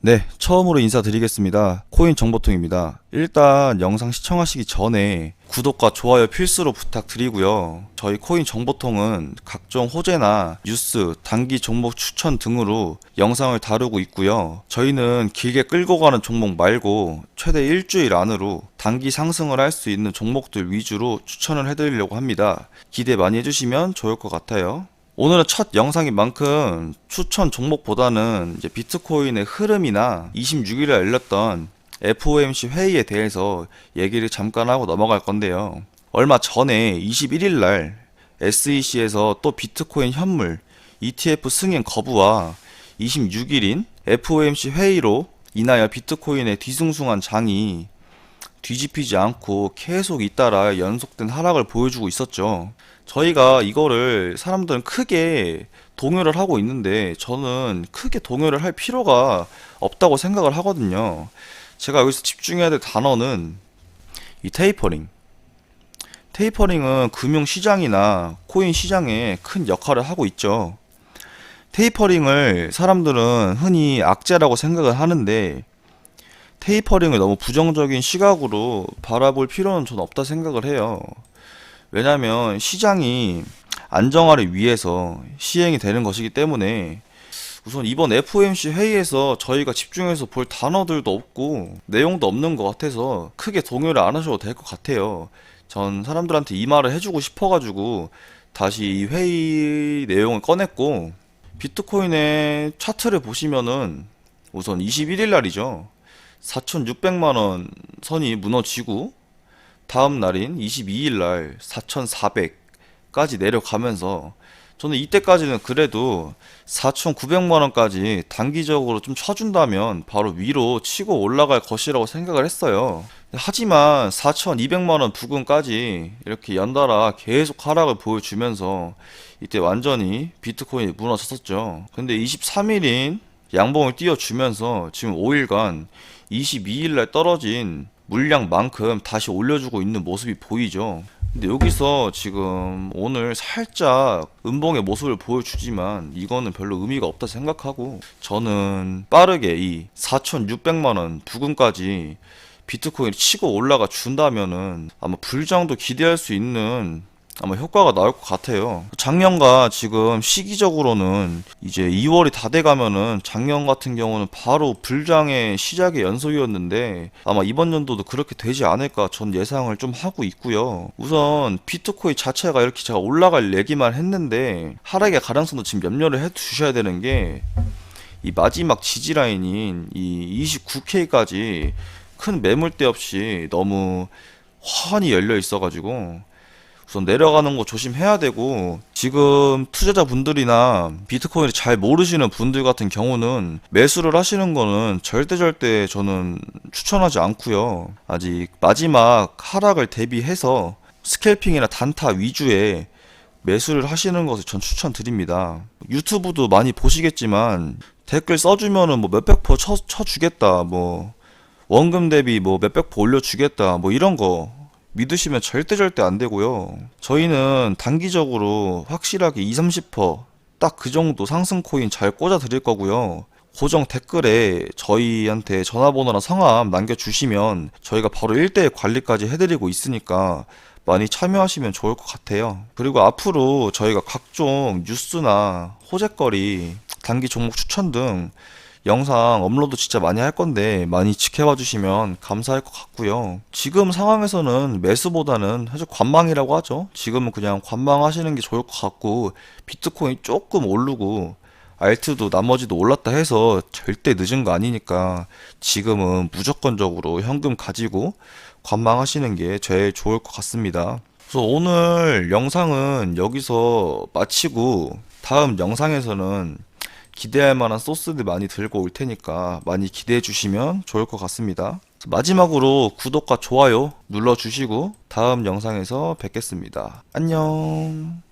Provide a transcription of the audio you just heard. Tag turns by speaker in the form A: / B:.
A: 네, 처음으로 인사드리겠습니다. 코인 정보통입니다. 일단 영상 시청하시기 전에 구독과 좋아요 필수로 부탁드리고요. 저희 코인 정보통은 각종 호재나 뉴스, 단기 종목 추천 등으로 영상을 다루고 있고요. 저희는 길게 끌고 가는 종목 말고 최대 일주일 안으로 단기 상승을 할 수 있는 종목들 위주로 추천을 해드리려고 합니다. 기대 많이 해주시면 좋을 것 같아요. 오늘은 첫 영상인 만큼 추천 종목보다는 이제 비트코인의 흐름이나 26일에 열렸던 FOMC 회의에 대해서 얘기를 잠깐 하고 넘어갈 건데요. 얼마 전에 21일 날 SEC에서 또 비트코인 현물 ETF 승인 거부와 26일인 FOMC 회의로 인하여 비트코인의 뒤숭숭한 장이 뒤집히지 않고 계속 잇따라 연속된 하락을 보여주고 있었죠. 저희가 이거를 사람들은 크게 동요를 하고 있는데 저는 크게 동요를 할 필요가 없다고 생각을 하거든요. 제가 여기서 집중해야 될 단어는 이 테이퍼링. 테이퍼링은 금융 시장이나 코인 시장에 큰 역할을 하고 있죠. 테이퍼링을 사람들은 흔히 악재라고 생각을 하는데 테이퍼링을 너무 부정적인 시각으로 바라볼 필요는 전 없다 생각을 해요. 왜냐하면 시장이 안정화를 위해서 시행이 되는 것이기 때문에 우선 이번 FOMC 회의에서 저희가 집중해서 볼 단어들도 없고 내용도 없는 것 같아서 크게 동요를 안 하셔도 될 것 같아요. 전 사람들한테 이 말을 해주고 싶어가지고 다시 이 회의 내용을 꺼냈고 비트코인의 차트를 보시면은 우선 21일 날이죠. 4,600만 원 선이 무너지고 다음 날인 22일 날 4,400까지 내려가면서 저는 이때까지는 그래도 4,900만 원까지 단기적으로 좀 쳐준다면 바로 위로 치고 올라갈 것이라고 생각을 했어요. 하지만 4,200만 원 부근까지 이렇게 연달아 계속 하락을 보여주면서 이때 완전히 비트코인이 무너졌었죠. 근데 23일인 양봉을 띄워주면서 지금 5일간 22일 날 떨어진 물량만큼 다시 올려주고 있는 모습이 보이죠. 근데 여기서 지금 오늘 살짝 음봉의 모습을 보여주지만 이거는 별로 의미가 없다 생각하고 저는 빠르게 이 4,600만원 부근까지 비트코인이 치고 올라가 준다면은 아마 불장도 기대할 수 있는 아마 효과가 나올 것 같아요. 작년과 지금 시기적으로는 이제 2월이 다 돼가면은 작년 같은 경우는 바로 불장의 시작의 연속이었는데 아마 이번 연도도 그렇게 되지 않을까 전 예상을 좀 하고 있고요. 우선 비트코인 자체가 이렇게 제가 올라갈 얘기만 했는데 하락의 가능성도 지금 염려를 해 주셔야 되는 게 이 마지막 지지 라인인 이 29K까지 큰 매물대 없이 너무 환히 열려 있어가지고 우선 내려가는 거 조심해야 되고 지금 투자자분들이나 비트코인을 잘 모르시는 분들 같은 경우는 매수를 하시는 거는 절대 절대 저는 추천하지 않고요. 아직 마지막 하락을 대비해서 스캘핑이나 단타 위주의 매수를 하시는 것을 전 추천드립니다. 유튜브도 많이 보시겠지만 댓글 써주면은 뭐 몇백 퍼 쳐, 쳐주겠다 뭐 원금 대비 뭐 몇백 퍼 올려주겠다 뭐 이런 거 믿으시면 절대 절대 안 되고요. 저희는 단기적으로 확실하게 2, 30%딱 그 정도 상승 코인 잘 꽂아 드릴 거고요. 고정 댓글에 저희한테 전화번호나 성함 남겨주시면 저희가 바로 1대1 관리까지 해드리고 있으니까 많이 참여하시면 좋을 것 같아요. 그리고 앞으로 저희가 각종 뉴스나 호재거리, 단기 종목 추천 등 영상 업로드 진짜 많이 할 건데 많이 지켜봐 주시면 감사할 것 같고요. 지금 상황에서는 매수보다는 사실 관망이라고 하죠. 지금은 그냥 관망하시는 게 좋을 것 같고 비트코인 조금 오르고 알트도 나머지도 올랐다 해서 절대 늦은 거 아니니까 지금은 무조건적으로 현금 가지고 관망하시는 게 제일 좋을 것 같습니다. 그래서 오늘 영상은 여기서 마치고 다음 영상에서는 기대할 만한 소스들 많이 들고 올 테니까 많이 기대해 주시면 좋을 것 같습니다. 마지막으로 구독과 좋아요 눌러주시고 다음 영상에서 뵙겠습니다. 안녕.